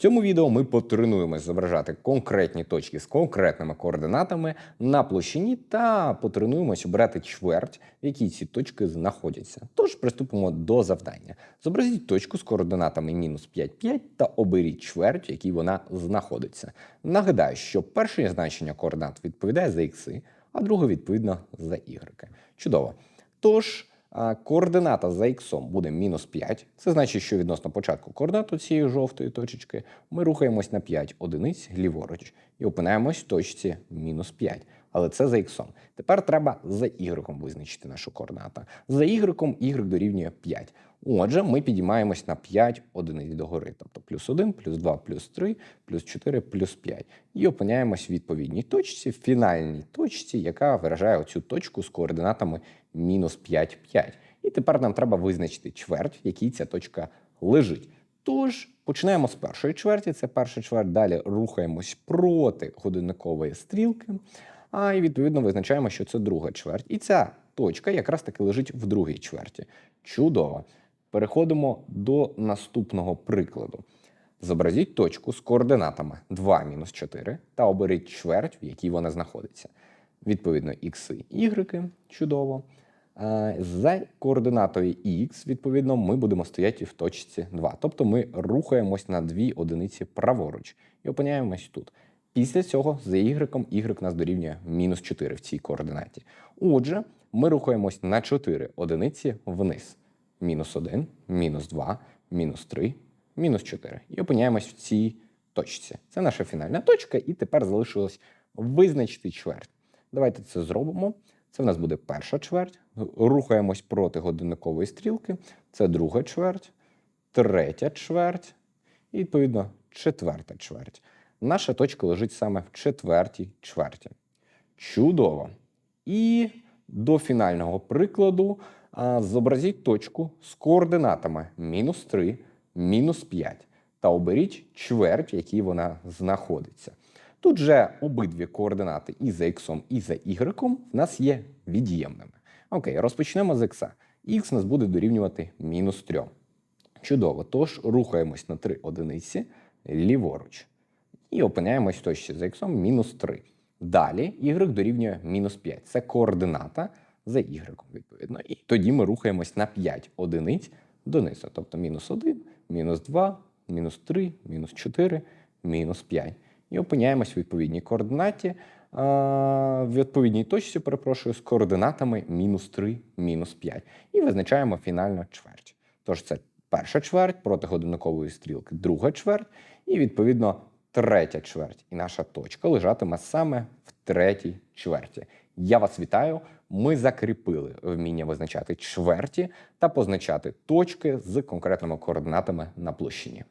цьому відео ми потренуємось зображати конкретні точки з конкретними координатами на площині та потренуємось обрати чверть, в якій ці точки знаходяться. Тож приступимо до завдання. Зобразіть точку з координатами мінус 5, 5 та оберіть чверть, в якій вона знаходиться. Нагадаю, що перше значення координат відповідає за ікси, а друге відповідно за ігреки. Чудово. Тож. Координата за х буде мінус 5. Це значить, що відносно початку координату цієї жовтої точечки ми рухаємось на 5 одиниць ліворуч і опинаємось в точці мінус 5. Але це за х. Тепер треба за y визначити нашу координату. За y y дорівнює 5. Отже, ми підіймаємось на 5 одиниць догори, тобто плюс 1, плюс 2, плюс 3, плюс 4, плюс 5. І опиняємось в відповідній точці, в фінальній точці, яка виражає оцю точку з координатами мінус 5, 5. І тепер нам треба визначити чверть, в якій ця точка лежить. Тож починаємо з першої чверті, це перша чверть. Далі рухаємось проти годинникової стрілки. А і відповідно визначаємо, що це друга чверть. І ця точка якраз таки лежить в другій чверті. Чудово. Переходимо до наступного прикладу. Зобразіть точку з координатами 2 мінус 4 та оберіть чверть, в якій вона знаходиться. Відповідно, ікси, y, чудово. За координатою x, відповідно, ми будемо стояти в точці 2. Тобто ми рухаємось на дві одиниці праворуч і опиняємось тут. Після цього за y, y нас дорівнює мінус 4 в цій координаті. Отже, ми рухаємось на 4 одиниці вниз. Мінус 1, мінус 2, мінус 3, мінус 4. І опиняємось в цій точці. Це наша фінальна точка, і тепер залишилось визначити чверть. Давайте це зробимо. Це в нас буде перша чверть. Рухаємось проти годинникової стрілки. Це друга чверть, третя чверть і, відповідно, четверта чверть. Наша точка лежить саме в четвертій чверті. Чудово. І до фінального прикладу зобразіть точку з координатами мінус 3, мінус 5 та оберіть чверть, в якій вона знаходиться. Тут же обидві координати і за х, і за y в нас є від'ємними. Окей, розпочнемо з х. Х нас буде дорівнювати мінус 3. Чудово. Тож рухаємось на 3 одиниці ліворуч. І опиняємось в точці за х мінус 3. Далі y дорівнює мінус 5. Це координата за y, відповідно. І тоді ми рухаємось на 5 одиниць донизу. Тобто мінус 1, мінус 2, мінус 3, мінус 4, мінус 5. І опиняємось в відповідній координаті, в відповідній точці, перепрошую, з координатами мінус 3, мінус 5. І визначаємо фінальну чверть. Тож це перша чверть проти годинникової стрілки, друга чверть, і відповідно третя чверть. І наша точка лежатиме саме в третій чверті. Я вас вітаю. Ми закріпили вміння визначати чверті та позначати точки з конкретними координатами на площині.